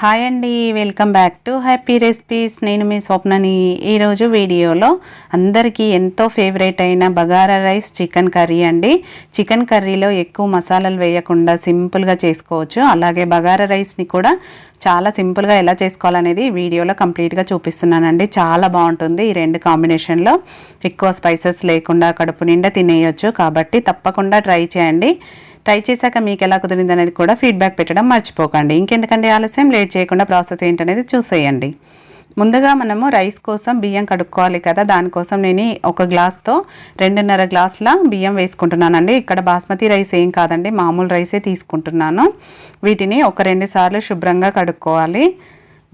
Hi అండి welcome back to happy recipes నేను మీ స్వప్నని ఈరోజు వీడియోలో అందరికీ ఎంతో ఫేవరెట్ అయిన బగారా రైస్ చికెన్ కర్రీ అండి. చికెన్ కర్రీలో ఎక్కువ మసాలాలు వేయకుండా సింపుల్గా చేసుకోవచ్చు. అలాగే బగారా రైస్ని కూడా చాలా సింపుల్గా ఎలా చేసుకోవాలనేది వీడియోలో కంప్లీట్గా చూపిస్తున్నానండి. చాలా బాగుంటుంది ఈ రెండు కాంబినేషన్లో ఎక్కువ స్పైసెస్ లేకుండా కడుపు నిండా తినేయొచ్చు. కాబట్టి తప్పకుండా ట్రై చేయండి. ట్రై చేశాక మీకు ఎలా కుదిరింది అనేది కూడా ఫీడ్బ్యాక్ పెట్టడం మర్చిపోకండి. ఇంకెందుకంటే ఆలస్యం? లేట్ చేయకుండా ప్రాసెస్ ఏంటనేది చూసేయండి. ముందుగా మనము రైస్ కోసం బియ్యం కడుక్కోవాలి కదా. దానికోసం నేను ఒక గ్లాస్తో రెండున్నర గ్లాసుల బియ్యం వేసుకుంటున్నానండి. ఇక్కడ బాస్మతి రైస్ ఏం కాదండి. మామూలు రైసే తీసుకుంటున్నాను. వీటిని ఒక రెండు సార్లు శుభ్రంగా కడుక్కోవాలి.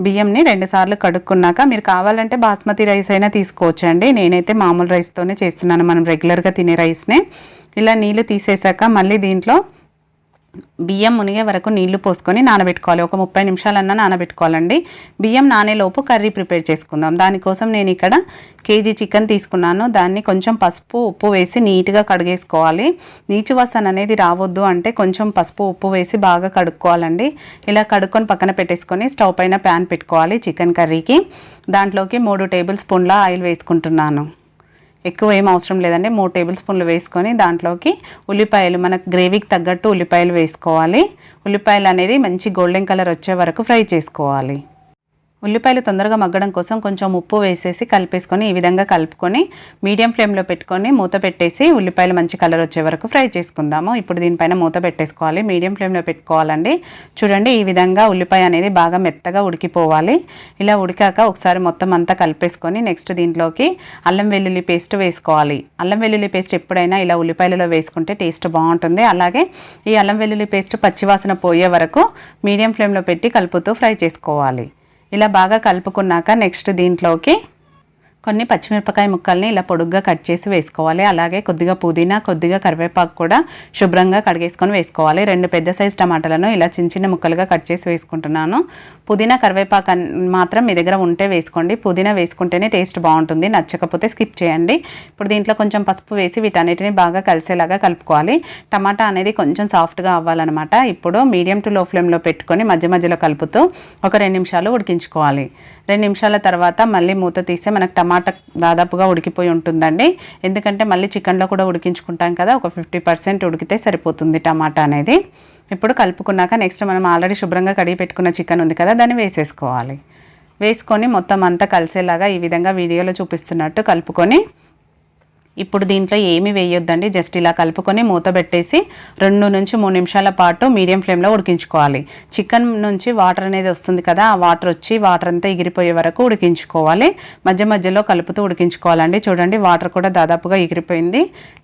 బియ్యంని రెండు సార్లు కడుక్కున్నాక మీరు కావాలంటే బాస్మతి రైస్ అయినా తీసుకోవచ్చండి. నేనైతే మామూలు రైస్తోనే చేస్తున్నాను. మనం రెగ్యులర్గా తినే రైస్నే ఇలా నీళ్ళు తీసేసాక మళ్ళీ దీంట్లో బియ్యం మునిగే వరకు నీళ్ళు పోసుకొని నానబెట్టుకోవాలి. ఒక ముప్పై నిమిషాలన్నా నానబెట్టుకోవాలండి. బియ్యం నానేలోపు కర్రీ ప్రిపేర్ చేసుకుందాం. దానికోసం నేను ఇక్కడ కేజీ చికెన్ తీసుకున్నాను. దాన్ని కొంచెం పసుపు ఉప్పు వేసి నీట్గా కడిగేసుకోవాలి. నీచు వాసన అనేది రావద్దు అంటే కొంచెం పసుపు ఉప్పు వేసి బాగా కడుక్కోవాలండి. ఇలా కడుక్కొని పక్కన పెట్టేసుకొని స్టవ్ పైన ప్యాన్ పెట్టుకోవాలి చికెన్ కర్రీకి. దాంట్లోకి మూడు టేబుల్ స్పూన్ల ఆయిల్ వేసుకుంటున్నాను. ఎక్కువ ఏం అవసరం లేదండి. మూడు టేబుల్ స్పూన్లు వేసుకొని దాంట్లోకి ఉల్లిపాయలు మనకు గ్రేవీకి తగ్గట్టు ఉల్లిపాయలు వేసుకోవాలి. ఉల్లిపాయలు అనేది మంచి గోల్డెన్ కలర్ వచ్చే వరకు ఫ్రై చేసుకోవాలి. ఉల్లిపాయలు తొందరగా మగ్గడం కోసం కొంచెం ఉప్పు వేసేసి కలిపేసుకొని ఈ విధంగా కలుపుకొని మీడియం ఫ్లేమ్లో పెట్టుకొని మూత పెట్టేసి ఉల్లిపాయలు మంచి కలర్ వచ్చే వరకు ఫ్రై చేసుకుందాము. ఇప్పుడు దీనిపైన మూత పెట్టేసుకోవాలి. మీడియం ఫ్లేమ్లో పెట్టుకోవాలండి. చూడండి ఈ విధంగా ఉల్లిపాయ అనేది బాగా మెత్తగా ఉడికిపోవాలి. ఇలా ఉడికాక ఒకసారి మొత్తం అంతా కలిపేసుకొని నెక్స్ట్ దీంట్లోకి అల్లం వెల్లుల్లి పేస్ట్ వేసుకోవాలి. అల్లం వెల్లుల్లి పేస్ట్ ఎప్పుడైనా ఇలా ఉల్లిపాయలలో వేసుకుంటే టేస్ట్ బాగుంటుంది. అలాగే ఈ అల్లం వెల్లుల్లి పేస్ట్ పచ్చివాసన పోయే వరకు మీడియం ఫ్లేమ్లో పెట్టి కలుపుతూ ఫ్రై చేసుకోవాలి. ఇలా బాగా కలుపుకున్నాక నెక్స్ట్ దీంట్లోకి కొన్ని పచ్చిమిరపకాయ ముక్కల్ని ఇలా పొడుగ్గా కట్ చేసి వేసుకోవాలి. అలాగే కొద్దిగా పుదీనా కొద్దిగా కరివేపాకు కూడా శుభ్రంగా కడిగేసుకొని వేసుకోవాలి. రెండు పెద్ద సైజ్ టమాటాలను ఇలా చిన్న చిన్న ముక్కలుగా కట్ చేసి వేసుకుంటున్నాను. పుదీనా కరివేపాకు మాత్రం మీ దగ్గర ఉంటే వేసుకోండి. పుదీనా వేసుకుంటేనే టేస్ట్ బాగుంటుంది. నచ్చకపోతే స్కిప్ చేయండి. ఇప్పుడు దీంట్లో కొంచెం పసుపు వేసి వీటన్నిటిని బాగా కలిసేలాగా కలుపుకోవాలి. టమాటా అనేది కొంచెం సాఫ్ట్గా అవ్వాలన్నమాట. ఇప్పుడు మీడియం టు లో ఫ్లేమ్లో పెట్టుకొని మధ్య మధ్యలో కలుపుతూ ఒక రెండు నిమిషాలు ఉడికించుకోవాలి. రెండు నిమిషాల తర్వాత మళ్ళీ మూత తీస్తే మనకు టమాటా దాదాపుగా ఉడికిపోయి ఉంటుందండి. ఎందుకంటే మళ్ళీ చికెన్లో కూడా ఉడికించుకుంటాం కదా ఒక ఫిఫ్టీ పర్సెంట్ ఉడికితే సరిపోతుంది టమాటా అనేది. ఇప్పుడు కలుపుకున్నాక నెక్స్ట్ మనం ఆల్రెడీ శుభ్రంగా కడిగి పెట్టుకున్న చికెన్ ఉంది కదా దాన్ని వేసేసుకోవాలి. వేసుకొని మొత్తం అంతా కలిసేలాగా ఈ విధంగా వీడియోలో చూపిస్తున్నట్టు కలుపుకొని ఇప్పుడు దీంట్లో ఏమి వేయొద్దండి. జస్ట్ ఇలా కలుపుకొని మూత పెట్టేసి రెండు నుంచి మూడు నిమిషాల పాటు మీడియం ఫ్లేమ్లో ఉడికించుకోవాలి. చికెన్ నుంచి వాటర్ అనేది వస్తుంది కదా ఆ వాటర్ వచ్చి వాటర్ అంతా ఎగిరిపోయే వరకు ఉడికించుకోవాలి. మధ్య మధ్యలో కలుపుతూ ఉడికించుకోవాలండి. చూడండి వాటర్ కూడా దాదాపుగా ఎగిరిపోయింది.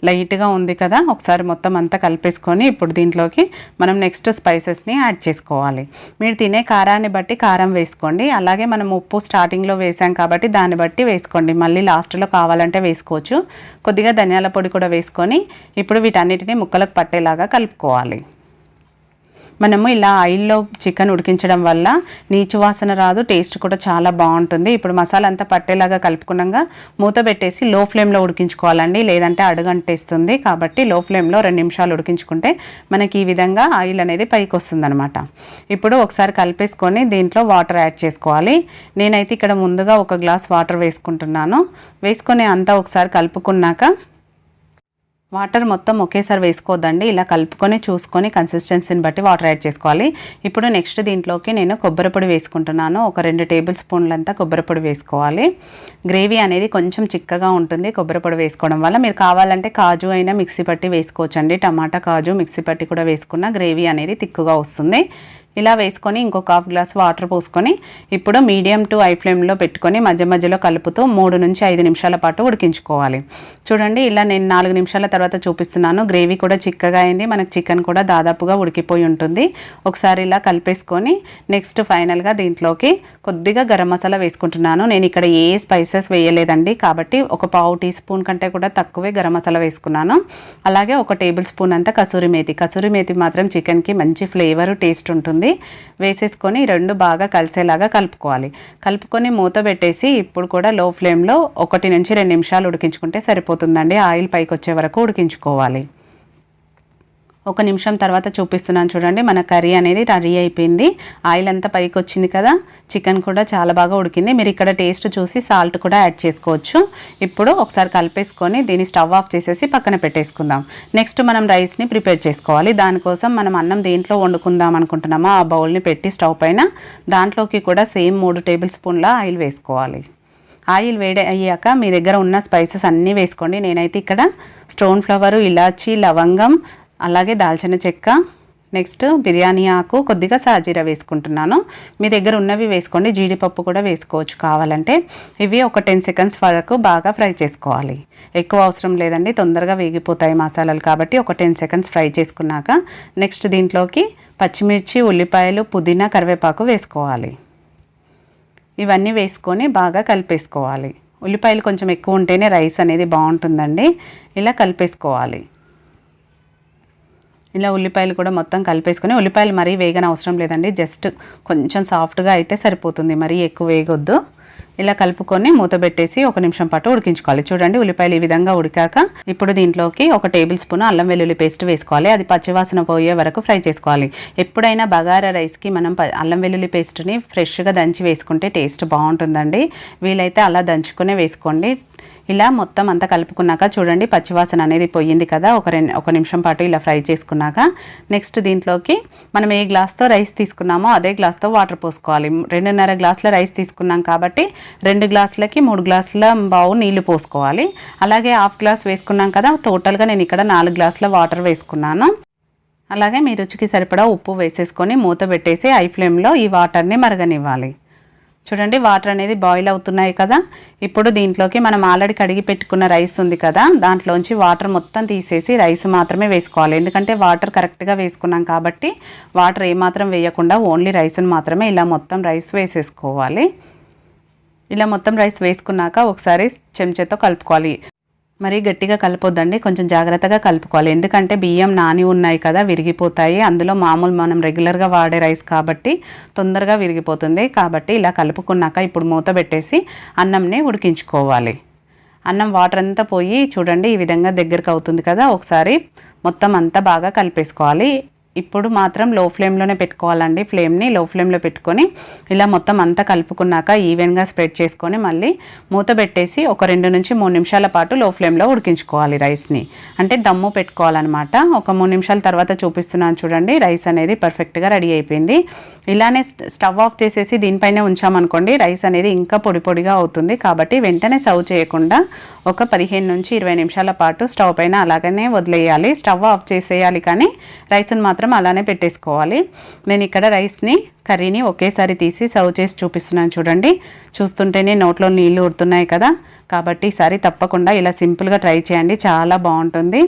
లైట్గా ఉంది కదా ఒకసారి మొత్తం అంతా కలిపేసుకొని ఇప్పుడు దీంట్లోకి మనం నెక్స్ట్ స్పైసెస్ని యాడ్ చేసుకోవాలి. మీరు తినే కారాన్ని బట్టి కారం వేసుకోండి. అలాగే మనం ఉప్పు స్టార్టింగ్లో వేసాం కాబట్టి దాన్ని బట్టి వేసుకోండి. మళ్ళీ లాస్ట్లో కావాలంటే వేసుకోవచ్చు. కొద్దిగా ధనియాల పొడి కూడా వేసుకొని ఇప్పుడు వీటన్నిటిని ముక్కలకు పట్టేలాగా కలుపుకోవాలి. మనము ఇలా ఆయిల్లో చికెన్ ఉడికించడం వల్ల నీచు వాసన రాదు టేస్ట్ కూడా చాలా బాగుంటుంది. ఇప్పుడు మసాలా అంతా పట్టేలాగా కలుపుకున్నాక మూత పెట్టేసి లో ఫ్లేమ్లో ఉడికించుకోవాలండి. లేదంటే అడుగంటేస్తుంది. కాబట్టి లో ఫ్లేమ్లో రెండు నిమిషాలు ఉడికించుకుంటే మనకి ఈ విధంగా ఆయిల్ అనేది పైకి వస్తుందన్నమాట. ఇప్పుడు ఒకసారి కలిపేసుకొని దీంట్లో వాటర్ యాడ్ చేసుకోవాలి. నేనైతే ఇక్కడ ముందుగా ఒక గ్లాస్ వాటర్ వేసుకుంటున్నాను. వేసుకొని అంతా ఒకసారి కలుపుకున్నాక వాటర్ మొత్తం ఒకేసారి వేసుకోవద్దండి. ఇలా కలుపుకొని చూసుకొని కన్సిస్టెన్సీని బట్టి వాటర్ యాడ్ చేసుకోవాలి. ఇప్పుడు నెక్స్ట్ దీంట్లోకి నేను కొబ్బరి పొడి వేసుకుంటున్నాను. ఒక రెండు టేబుల్ స్పూన్లంతా కొబ్బరి పొడి వేసుకోవాలి. గ్రేవీ అనేది కొంచెం చిక్కగా ఉంటుంది కొబ్బరి పొడి వేసుకోవడం వల్ల. మీరు కావాలంటే కాజు అయినా మిక్సీ పట్టి వేసుకోవచ్చండి. టమాటా కాజు మిక్సీ పట్టి కూడా వేసుకున్న గ్రేవీ అనేది తిక్కుగా వస్తుంది. ఇలా వేసుకొని ఇంకొక హాఫ్ గ్లాస్ వాటర్ పోసుకొని ఇప్పుడు మీడియం టు ఐ ఫ్లేమ్లో పెట్టుకొని మధ్య మధ్యలో కలుపుతూ మూడు నుంచి ఐదు నిమిషాల పాటు ఉడికించుకోవాలి. చూడండి ఇలా నేను నాలుగు నిమిషాల తర్వాత చూపిస్తున్నాను. గ్రేవీ కూడా చిక్కగా అయింది. మనకు చికెన్ కూడా దాదాపుగా ఉడికిపోయి ఉంటుంది. ఒకసారి ఇలా కలిపేసుకొని నెక్స్ట్ ఫైనల్గా దీంట్లోకి కొద్దిగా గరం మసాలా వేసుకుంటున్నాను. నేను ఇక్కడ ఏ స్పైసెస్ వేయలేదండి. కాబట్టి ఒక పావు టీ స్పూన్ కంటే కూడా తక్కువే గరం మసాలా వేసుకున్నాను. అలాగే ఒక టేబుల్ స్పూన్ అంతా కసూరి మేతి. కసూరి మేతి మాత్రం చికెన్కి మంచి ఫ్లేవర్ టేస్ట్ ఉంటుంది. వేసేసుకొని రెండు బాగా కలిసేలాగా కలుపుకోవాలి. కలుపుకొని మూత పెట్టేసి ఇప్పుడు కూడా లో ఫ్లేమ్లో ఒకటి నుంచి రెండు నిమిషాలు ఉడికించుకుంటే సరిపోతుందండి. ఆయిల్ పైకి వచ్చే వరకు ఉడికించుకోవాలి. ఒక నిమిషం తర్వాత చూపిస్తున్నాను చూడండి. మన కర్రీ అనేది రెడీ అయిపోయింది. ఆయిల్ అంతా పైకి వచ్చింది కదా. చికెన్ కూడా చాలా బాగా ఉడికింది. మీరు ఇక్కడ టేస్ట్ చూసి సాల్ట్ కూడా యాడ్ చేసుకోవచ్చు. ఇప్పుడు ఒకసారి కలిపేసుకొని దీన్ని స్టవ్ ఆఫ్ చేసేసి పక్కన పెట్టేసుకుందాం. నెక్స్ట్ మనం రైస్ని ప్రిపేర్ చేసుకోవాలి. దానికోసం మనం అన్నం దేంట్లో వండుకుందాం అనుకుంటున్నామో ఆ బౌల్ని పెట్టి స్టవ్ పైన దాంట్లోకి కూడా సేమ్ మూడు టేబుల్ స్పూన్ల ఆయిల్ వేసుకోవాలి. ఆయిల్ వేడి అయ్యాక మీ దగ్గర ఉన్న స్పైసెస్ అన్నీ వేసుకోండి. నేనైతే ఇక్కడ స్టోన్ ఫ్లవరు ఇలాచి లవంగం అలాగే దాల్చిన చెక్క. నెక్స్ట్ బిర్యానీ ఆకు కొద్దిగా సాజీరా వేసుకుంటున్నాను. మీ దగ్గర ఉన్నవి వేసుకోండి. జీడిపప్పు కూడా వేసుకోవచ్చు కావాలంటే. ఇవి ఒక టెన్ సెకండ్స్ వరకు బాగా ఫ్రై చేసుకోవాలి. ఎక్కువ అవసరం లేదండి. తొందరగా వేగిపోతాయి మసాలాలు కాబట్టి ఒక టెన్ సెకండ్స్ ఫ్రై చేసుకున్నాక నెక్స్ట్ దీంట్లోకి పచ్చిమిర్చి ఉల్లిపాయలు పుదీనా కరివేపాకు వేసుకోవాలి. ఇవన్నీ వేసుకొని బాగా కలిపేసుకోవాలి. ఉల్లిపాయలు కొంచెం ఎక్కువ ఉంటేనే రైస్ అనేది బాగుంటుందండి. ఇలా కలిపేసుకోవాలి. ఇలా ఉల్లిపాయలు కూడా మొత్తం కలిపేసుకొని ఉల్లిపాయలు మరీ వేగన అవసరం లేదండి. జస్ట్ కొంచెం సాఫ్ట్గా అయితే సరిపోతుంది. మరీ ఎక్కువ వేగొద్దు. ఇలా కలుపుకొని మూత పెట్టేసి ఒక నిమిషం పాటు ఉడికించుకోవాలి. చూడండి ఉల్లిపాయలు ఈ విధంగా ఉడికాక ఇప్పుడు దీంట్లోకి ఒక టేబుల్ స్పూన్ అల్లం వెల్లుల్లి పేస్ట్ వేసుకోవాలి. అది పచ్చివాసన పోయే వరకు ఫ్రై చేసుకోవాలి. ఎప్పుడైనా బగారా రైస్కి మనం అల్లం వెల్లుల్లి పేస్ట్ని ఫ్రెష్గా దంచి వేసుకుంటే టేస్ట్ బాగుంటుందండి. వీలైతే అలా దంచుకునే వేసుకోండి. ఇలా మొత్తం అంతా కలుపుకున్నాక చూడండి పచ్చివాసన అనేది పోయింది కదా ఒక రెండు ఒక నిమిషం పాటు ఇలా ఫ్రై చేసుకున్నాక. నెక్స్ట్ దీంట్లోకి మనం ఏ గ్లాస్తో రైస్ తీసుకున్నామో అదే గ్లాస్తో వాటర్ పోసుకోవాలి. రెండున్నర గ్లాసుల రైస్ తీసుకున్నాం కాబట్టి రెండు గ్లాసులకి మూడు గ్లాసుల బావు నీళ్ళు పోసుకోవాలి. అలాగే హాఫ్ గ్లాస్ వేసుకున్నాం కదా టోటల్గా నేను ఇక్కడ నాలుగు గ్లాసుల వాటర్ వేసుకున్నాను. అలాగే మీ రుచికి సరిపడా ఉప్పు వేసేసుకొని మూత పెట్టేసి ఐ ఫ్లేమ్లో ఈ వాటర్ని మరగనివ్వాలి. చూడండి వాటర్ అనేది బాయిల్ అవుతున్నాయి కదా. ఇప్పుడు దీంట్లోకి మనం ఆల్రెడీ కడిగి పెట్టుకున్న రైస్ ఉంది కదా. దాంట్లోంచి వాటర్ మొత్తం తీసేసి రైస్ మాత్రమే వేసుకోవాలి. ఎందుకంటే వాటర్ కరెక్ట్గా వేసుకున్నాం కాబట్టి వాటర్ ఏమాత్రం వేయకుండా ఓన్లీ రైస్ని మాత్రమే ఇలా మొత్తం రైస్ వేసేసుకోవాలి. ఇలా మొత్తం రైస్ వేసుకున్నాక ఒకసారి చెంచాతో కలుపుకోవాలి. మరి గట్టిగా కలపొద్దండి. కొంచెం జాగ్రత్తగా కలుపుకోవాలి. ఎందుకంటే బియ్యం నాని ఉన్నాయి కదా విరిగిపోతాయి. అందులో మామూలు మనం రెగ్యులర్గా వాడే రైస్ కాబట్టి తొందరగా విరిగిపోతుంది. కాబట్టి ఇలా కలుపుకున్నాక ఇప్పుడు మూత పెట్టేసి అన్నంని ఉడికించుకోవాలి. అన్నం వాటర్ అంతా పోయి చూడండి ఈ విధంగా దగ్గరకు అవుతుంది కదా. ఒకసారి మొత్తం అంతా బాగా కలిపేసుకోవాలి. ఇప్పుడు మాత్రం లో ఫ్లేమ్లోనే పెట్టుకోవాలండి. ఫ్లేమ్ని లో ఫ్లేమ్లో పెట్టుకొని ఇలా మొత్తం అంతా కలుపుకున్నాక ఈవెన్గా స్ప్రెడ్ చేసుకొని మళ్ళీ మూత పెట్టేసి ఒక రెండు నుంచి మూడు నిమిషాల పాటు లో ఫ్లేమ్లో ఉడికించుకోవాలి రైస్ని అంటే దమ్ము పెట్టుకోవాలన్నమాట. ఒక మూడు నిమిషాల తర్వాత చూపిస్తున్నాను చూడండి. రైస్ అనేది పర్ఫెక్ట్గా రెడీ అయిపోయింది. ఇలానే స్టవ్ ఆఫ్ చేసేసి దీనిపైనే ఉంచామనుకోండి రైస్ అనేది ఇంకా పొడి పొడిగా అవుతుంది. కాబట్టి వెంటనే సర్వ్ చేయకుండా ఒక పదిహేను నుంచి ఇరవై నిమిషాల పాటు స్టవ్ పైన అలాగనే వదిలేయాలి. స్టవ్ ఆఫ్ చేసేయాలి కానీ రైస్ని మాత్రం మాత్రం అలానే పెట్టేసుకోవాలి. నేను ఇక్కడ రైస్ని కర్రీని ఒకేసారి తీసి సర్వ్ చేసి చూపిస్తున్నాను చూడండి. చూస్తుంటేనే నోట్లో నీళ్ళు ఉడుతున్నాయి కదా. కాబట్టి ఈసారి తప్పకుండా ఇలా సింపుల్గా ట్రై చేయండి. చాలా బాగుంటుంది.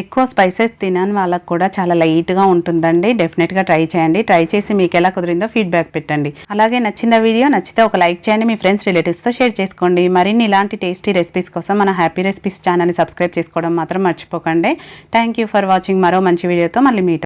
ఎక్కువ స్పైసెస్ తినని వాళ్ళకు కూడా చాలా లైట్గా ఉంటుందండి. డెఫినెట్గా ట్రై చేయండి. ట్రై చేసి మీకు ఎలా కుదిరిందో ఫీడ్బ్యాక్ పెట్టండి. అలాగే నచ్చిన వీడియో నచ్చితే ఒక లైక్ చేయండి. మీ ఫ్రెండ్స్ రిలేటివ్స్తో షేర్ చేసుకోండి. మరిన్ని ఇలాంటి టేస్టీ రెసిపీస్ కోసం మన హ్యాపీ రెసిపీస్ ఛానల్ని సబ్స్క్రైబ్ చేసుకోవడం మాత్రం మర్చిపోకండి. Thank you for watching. మరో మంచి వీడియోతో మళ్ళీ మీట్